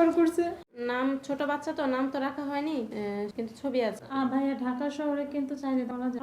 ব্যবহার করছে। নাম, ছোট বাচ্চা তো, নাম তো রাখা হয়নি কিন্তু ছবি আছে। ভাইয়া ঢাকা শহরে কিন্তু যায়।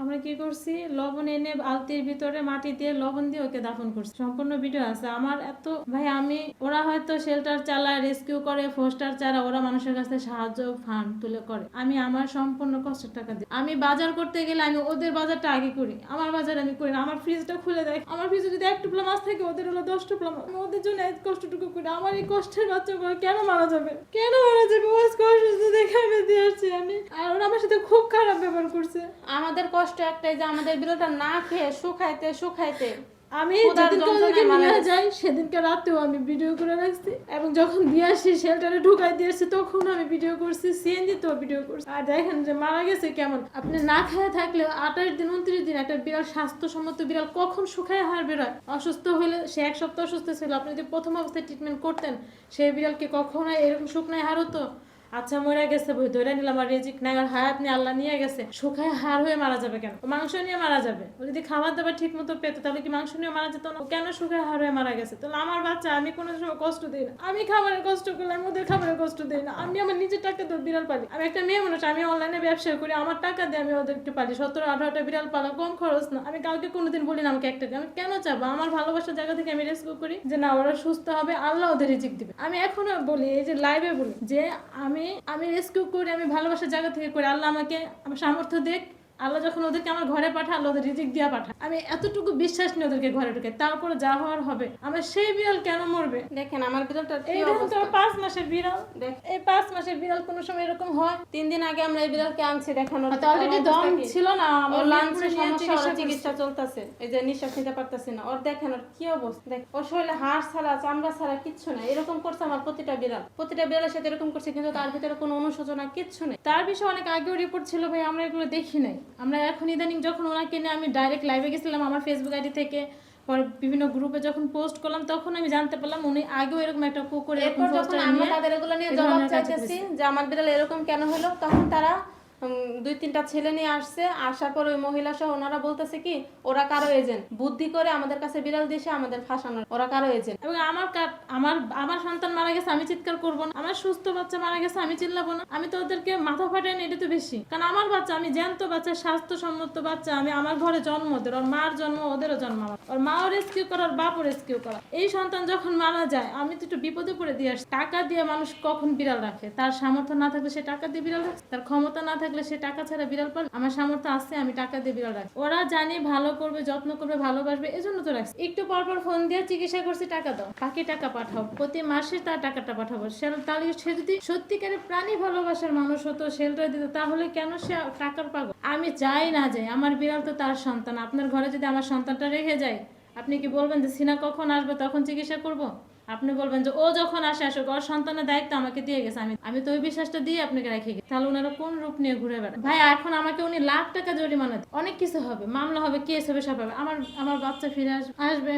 আমরা কি করছি? লবণ এনে আলতির ভিতরে মাটি দিয়ে লবণ দিয়ে ওকে দাফন করছি। সম্পূর্ণ ভিডিও আছে। আমার এত, ভাই, আমি, ওরা হয়তো শেল্টার চালায়, রেস্কিউ করে, ফোস্টার চালা ওরা মানুষের কাছে সাহায্য ফান্ড তুলে করে। আমি আমার সম্পূর্ণ কষ্টের টাকা দিই। আমি বাজার করতে গেলে আমি ওদের বাজারটা আগে করি। আমার বাজার আমি করি না। আমার ফ্রিজটা খুলে দেয়। আমার ফ্রিজে যদি এক টুপলা মাছ থাকে, ওদের হলো দশ টুপলা মাছ। ওদের জন্য কষ্টটুকু করি। আমার এই কষ্টের বাচ্চাগুলো কেন মারা যাবে? কেন মারা অসুস্থ দেখে আমি দিয়ে আসছি আমি। আর ওরা আমার সাথে খুব খারাপ ব্যবহার করছে। আমাদের কষ্ট একটাই যে আমাদের বিড়ালটা না খেয়ে শুকাইতে শুকাইতে। আমি যেদিনকে নিয়ে যাই সেদিনকে রাতেও আমি ভিডিও করে রাখছি। এবং যখন দিয়ে আসি শেল্টারে ঢুকাই দিয়ে আসছি তখন আমি ভিডিও করছি সিএনজি তো ভিডিও করছি। আর দেখেন যে মারা গেছে কেমন। আপনি না খেয়ে থাকলে আঠাশ দিন উনত্রিশ দিন একটা বিড়াল স্বাস্থ্যসম্মত বিড়াল কখন শুকায় হার বেরোয়? অসুস্থ হলে সে এক সপ্তাহ অসুস্থ ছিল। আপনি যদি প্রথম অবস্থায় ট্রিটমেন্ট করতেন সেই বিড়ালকে কখনো এরকম শুকনায় হার হতো? আচ্ছা মরে গেছে বই, ধরে নিলাম আর রেজিক নাই, আর হায়াত নিয়ে আল্লাহ নিয়ে গেছে। শুকায় হার হয়ে মারা যাবে কেন? মাংস নিয়ে মারা যাবে। যদি খাবার দাবার ঠিক মতো পেতো, তাহলে কি মাংস নিয়ে মারা যেত না? কেন শুকায় হার হয়ে মারা গেছে? তাহলে আমার বাচ্চা, আমি কোনো সময় কষ্ট দিই না। আমি খাবারের কষ্ট করলে, আমি ওদের খাবারের কষ্ট দিই না। আমি আমার নিজের টাকা দিয়ে বিড়াল পালি। আমি একটা মেয়ে মানুষ, আমি অনলাইনে ব্যবসা করি, আমার টাকা দিয়ে আমি ওদেরকে পালি। সতেরো আঠারোটা বিড়াল পালা, কম খরচ না। আমি কাউকে কোনোদিন বলি না আমাকে একটা। আমি কেন চাবো? আমার ভালোবাসার জায়গা থেকে আমি রেস্কিউ করি যে না, ওরা সুস্থ হবে, আল্লাহ ওদের রিজিক দিবে। আমি এখনও বলি, এই যে লাইভে বলি যে আমি আমি আমি রেস্কিউ করি আমি ভালোবাসার জায়গা থেকে করি। আল্লাহ আমাকে আমার সামর্থ্য দেখ। আল্লাহ যখন ওদেরকে আমার ঘরে পাঠায় আল্লাহ ওদের রিজিক দিয়া পাঠায়। আমি এতটুকু বিশ্বাস নিয়ে ওদেরকে ঘরে ঢুকে তারপরে যা হওয়ার হবে। আমার সেই বিড়াল কেন মরবে? দেখেন আমার বিড়ালটার কি এই দেখুন পাঁচ মাসের বিড়াল। দেখ। এই পাঁচ মাসের বিড়াল কোনো সময় এরকম হয়? তিন দিন আগে আমরা এই বিড়ালকে আনছি দেখানোর হয়তো অলরেডি দম ছিল না ওর আমার লাঞ্চের সমস্যা ওর চিকিৎসা চলতেছে। এই যে নিঃশ্বাস নিতে পারতেছে না। ওর দেখেন ওর কি অবস্থা? দেখ ওর শরীরে হাড় ছাড়া চামড়া ছাড়া কিচ্ছু নাই। এরকম করছে আমার প্রতিটা বিড়াল। প্রতিটা বিড়ালের সাথে এরকম করছে কিন্তু তার ভিতরে কোনো অনুশোচনা কিচ্ছু নেই। তার বিষয়ে অনেক আগেও রিপোর্ট ছিল ভাই আমরা এগুলো দেখি নাই। আমরা এখন ইদানিং যখন ওনাকে নিয়ে আমি ডাইরেক্ট লাইভে গেছিলাম আমার ফেসবুক আইডি থেকে পরে বিভিন্ন গ্রুপে যখন পোস্ট করলাম তখন আমি জানতে পারলাম উনি আগেও এরকম একটা কুকুর এরকম আমরা নিয়ে তাদের এগুলো নিয়ে জবাব চাইতেছি যে আমার বিড়াল এরকম কেন হলো তখন তারা দুই তিনটা ছেলে নিয়ে আসছে, আসার পর ওই মহিলা সহ ওনারা বলতেছে কি, ওরা কারও এজেন্ট বুদ্ধি করে আমাদের কাছে বিড়াল দিয়েছে, আমাদের ফাঁসানোর। ওরা কারও এজেন্ট এবং আমার আমার আমার সন্তান মারা গেছে, আমি চিৎকার করব না। আমার সুস্থ বাচ্চা মারা গেছে, আমি চিল্লাবো না। আমি তো ওদেরকে মাথা ফাটাই এটা তো বেশি। কারণ আমার বাচ্চা, আমি জ্যান্ত বাচ্চা, স্বাস্থ্যসম্মত বাচ্চা, আমি আমার ঘরে জন্ম ওদের, ওর মার জন্ম ওদেরও জন্ম আমার। ওর মাও রেস্কিউ করা, ওর বাপও রেস্কিউ করা। এই সন্তান যখন মারা যায়, আমি তো একটু বিপদে পড়ে দিয়ে আসি টাকা দিয়ে মানুষ কখন বিড়াল রাখে? তার সামর্থ্য না থাকলে সে টাকা দিয়ে বিড়াল রাখে? তার ক্ষমতা না থাকলে সে টাকা ছাড়া বিড়াল পালে আমার সামর্থ্য আছে, আমি টাকা দিয়ে বিড়াল রাখি ওরা জানি, ভালো করবে, যত্ন করবে, ভালোবাসবে, এজন্য তো রাখছি। একটু পর পর ফোন দিয়ে চিকিৎসা করছি, টাকা দাও। বাকি টাকা পাঠাও? প্রতি মাসে তার টাকাটা পাঠাবো। সে তাহলে সে যদি সত্যিকারের প্রাণী ভালোবাসার মানুষ হতো শেল্টার দিত, তাহলে কেন সে টাকার পাগল আমি চাই না যাই, আমার বিড়াল তো তার সন্তান। আপনার ঘরে যদি আমার সন্তানটা রেখে যায়, আপনি কি বলবেন যে সিনা কখন আসবে, তখন চিকিৎসা করব? আপনি বলবেন যে ও যখন আসে আসুক ওর সন্তানের দায়িত্ব আমাকে দিয়ে গেছে আমি আমি তো ওই বিশ্বাসটা দিয়ে আপনাকে রেখে গেছি। তাহলে ওনারা কোন রূপ নিয়ে ঘুরে বেড়ায়? ভাই এখন আমাকে উনি লাখ টাকা জরিমানা অনেক কিছু হবে মামলা হবে কেস হবে সব হবে। আমার আমার বাচ্চা ফিরে আসবে। আসবে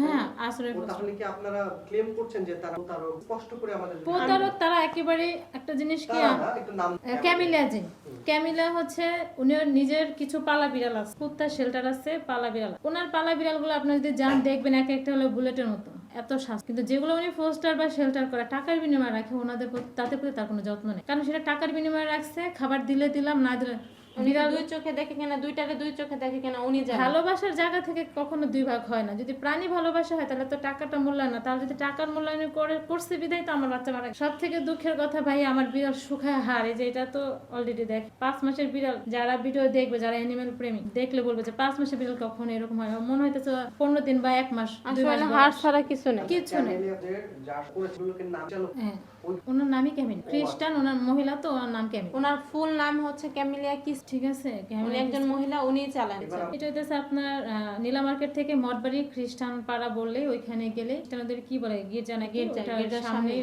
হ্যাঁ আশ্রয় তাহলে কি আপনারা ক্লেম করছেন যে তারা তারা স্পষ্ট করে আমাদের প্রতারক তারা একেবারে একটা জিনিস কি তারা না, ক্যামিলা জি। ক্যামিলা হচ্ছে উনি নিজের কিছু পালা বিড়াল আছে। কুত্তা শেল্টার আছে পালা বিড়াল। ওনার পালা বিড়ালগুলো আপনি যদি যান দেখবেন এক একটা হলো বুলেটের মতো। এত শাস্তি কিন্তু যেগুলো উনি ফোস্টার বা শেল্টার করে, টাকার বিনিময়ে রাখে, ওনাদের তাতে প্রতি তার কোনো যত্ন নেই। কারণ সেটা টাকার বিনিময়ে রাখছে, খাবার দিলে দিলাম, না দিলে উনি দুই চোখে দেখে কিনা দুইটারে দুই চোখে দেখে কিনা উনি ভালোবাসার জায়গা থেকে কখনো দুই ভাগ হয় না। যদি প্রাণী ভালোবাসা হয় তাহলে তো টাকাটা মূল্যায়ন না। তাহলে যদি টাকার মূল্যায়ন করে করছে বিধায় তো আমার বাচ্চা মারা সব থেকে দুঃখের কথা ভাই আমার বিড়াল হার। যে এটা তো অলরেডি দেখ পাঁচ মাসের বিড়াল যারা ভিডিও দেখবে যারা অ্যানিমেল প্রেমী দেখলে বলবে যে পাঁচ মাসের বিড়াল কখনো এরকম হয়। মনে হইতেছে পনেরো দিন বা এক মাস। হাড় ছাড়া কিছু নেই। কিছু নেই। হ্যাঁ। ওনার নামই কেমিন খ্রিস্টান ওনার মহিলা তো ওনার নাম কেমিন ওনার ফুল নাম হচ্ছে ক্যামিলিয়া কিস ঠিক আছে? উনি একজন মহিলা উনি চালান। এটা হইতেছে আপনার নীলা মার্কেট থেকে মঠবাড়ি খ্রিস্টান পাড়া বললেই ওইখানে গেলে খ্রিস্টানদের কি বলে গির্জা ওটার গির্জার সামনেই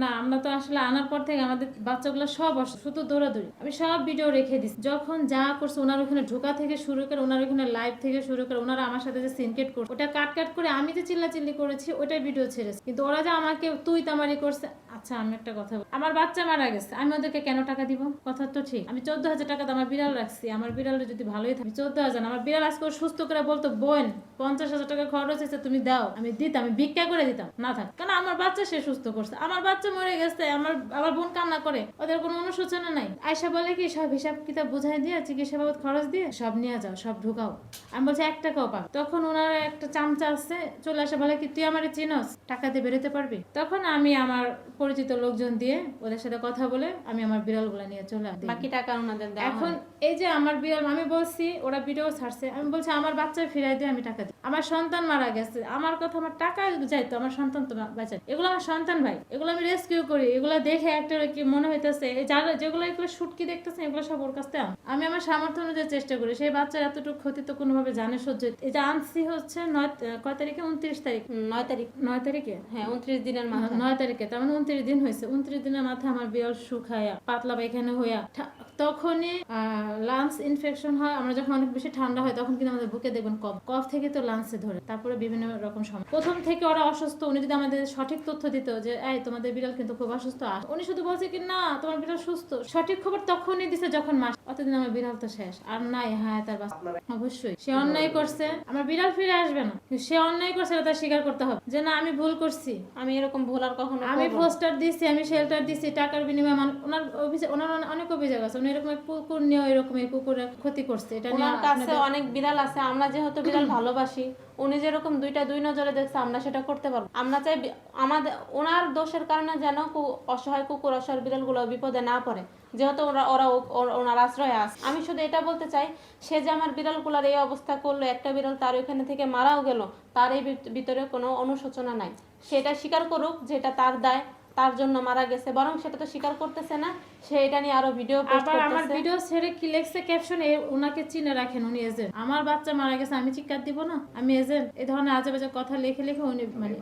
না আমরা তো আসলে আনার পর থেকে আমাদের বাচ্চাগুলো সব অসুস্থ শুধু দৌড়াদৌড়ি। আমি সব ভিডিও রেখে দিচ্ছি যখন যা করছে ওনার ওখানে ঢোকা থেকে শুরু করে ওনার ওখানে লাইভ থেকে শুরু করে ওনারা আমার সাথে যে সিনকেট করছে ওটা কাট কাট করে আমি যে চিল্লাচিল্লি করেছি ওটাই ভিডিও ছেড়েছে। কিন্তু ওরা যে আমাকে তুই তামারি করছে আচ্ছা আমি একটা কথা আমার বাচ্চা মারা গেছে, আমি ওদেরকে কেন টাকা দিব? কথা তো ঠিক। আমি চোদ্দ হাজার টাকা দিয়ে আমার বিড়াল রাখছি, আমার বিড়ালটা যদি ভালোই থাকে চোদ্দ হাজার আমার বিড়াল আজকে সুস্থ করে বলতো, বোন, পঞ্চাশ হাজার টাকা খরচ হয়েছে, তুমি দাও। আমি দিতাম, আমি ভিক্ষা করে দিতাম, না থাক। কারণ আমার বাচ্চা সে সুস্থ করছে? আমার বাচ্চা মরে গেছে, আমার আমার বোন কান্না করে। ওদের কোনো অনুশোচনা নাই। আয়সা বলে কি, সব হিসাব কিতাব বুঝাই দিয়ে, চিকিৎসা বাবদ খরচ দিয়ে সব নিয়ে যাও, সব ঢুকাও। আমি বলছি, এক টাকাও পাবে তখন ওনার একটা চামচা আছে, চলে আসে, বলে কি, তুই আমার চিনস? টাকা দিয়ে বেরোতে পারবি? তখন আমি আমার পরিচিত লোকজন দিয়ে ওদের সাথে কথা বলে আমি আমার বিড়ালগুলো নিয়ে চলে আসি। বাকি টাকা ওনাদের দেওয়া এখন এই যে আমার বিড়াল আমি বলছি ওরা ভিডিও ছাড়ছে। আমি বলছি আমার বাচ্চা ফিরাই দিয়ে আমি টাকা দিই। আমার সন্তান মারা গেছে। আমার কথা আমার টাকা যাইতো আমার সন্তান তো বাঁচাই এগুলো আমার সন্তান ভাই। এগুলো আমি রেস্কিউ করি। এগুলো দেখে একটা কি মনে হইতেছে এই যারা যেগুলো এগুলো শুটকি দেখতেছে এগুলো সব ওর কাছ থেকে আমি আমার সামর্থ্য অনুযায়ী চেষ্টা করি। সেই বাচ্চার এতটুকু ক্ষতি তো কোনোভাবে জানে সহ্য এই যে আনছি হচ্ছে নয় কয় তারিখে? উনত্রিশ তারিখ। নয় তারিখ। নয় তারিখে? হ্যাঁ উনত্রিশ দিনের মাথায়। নয় তারিখে। তার মানে উনত্রিশ দিন হয়েছে উনত্রিশ দিনের মাথায় আমার বিড়াল শুকায়া পাতলা পায়খানা হইয়া তখনই লাংস ইনফেকশন হয়, আমরা যখন অনেক বেশি ঠান্ডা হয় তখন কিন্তু আমাদের বুকে দেখবেন কফ। কফ থেকে তো লাংসে ধরে, তারপরে বিভিন্ন রকম সময়। প্রথম থেকে ওরা অসুস্থ, উনি যদি আমাদের সঠিক তথ্য দিত যে, এই, তোমাদের বিড়াল কিন্তু খুব অসুস্থ, আস উনি শুধু বলছে কি, না, তোমার বিড়াল সুস্থ। সঠিক খবর তখনই দিছে যখন মাস, অতদিন আমার বিড়াল তো শেষ। আর নাই হ্যাঁ তার অবশ্যই। সে অন্যায় করছে, আমার বিড়াল ফিরে আসবে না। সে অন্যায় করছে তার স্বীকার করতে হবে। যে, না, আমি ভুল করছি। আমি এরকম ভুল আর কখনো আমি। পোস্টার দিছি, আমি শেল্টার দিছি, টাকার বিনিময়ে ওনার অভিযোগ, ওনার অনেক অভিযোগ আছে। উনি এরকম কুকুর নিয়ে এরকম এই কুকুরের ক্ষতি করছে এটা নিয়ে কাছে অনেক বিড়াল আছে আমরা যেহেতু বিড়াল ভালোবাসি উনি যেরকম দুইটা দুই নজরে দেখছে আমরা সেটা করতে পারব। আমরা চাই আমাদের ওনার দোষের কারণে যেন অসহায় কুকুর অসহায় বিড়ালগুলো বিপদে না পড়ে যেহেতু ওরা ওরা ওনার আশ্রয়ে আছে। আমি শুধু এটা বলতে চাই সে যে আমার বিড়ালগুলোর এই অবস্থা করল একটা বিড়াল তার ওইখানে থেকে মারাও গেল তার এই ভিতরে কোনো অনুশোচনা নাই। সেটা স্বীকার করুক যেটা তার দায় তার জন্য মারা গেছে। বরং সেটা তো স্বীকার করতেছে না সে এটা নিয়ে আরও ভিডিও আবার আমার ভিডিও ছেড়ে কি লেখছে ক্যাপশনে ওনাকে চিনে রাখেন উনি এজেন্ট আমার বাচ্চা মারা গেছে আমি চিৎকার দিব না? আমি এজেন্ট এই ধরনের আজে বাজে কথা লিখে লিখে উনি মানে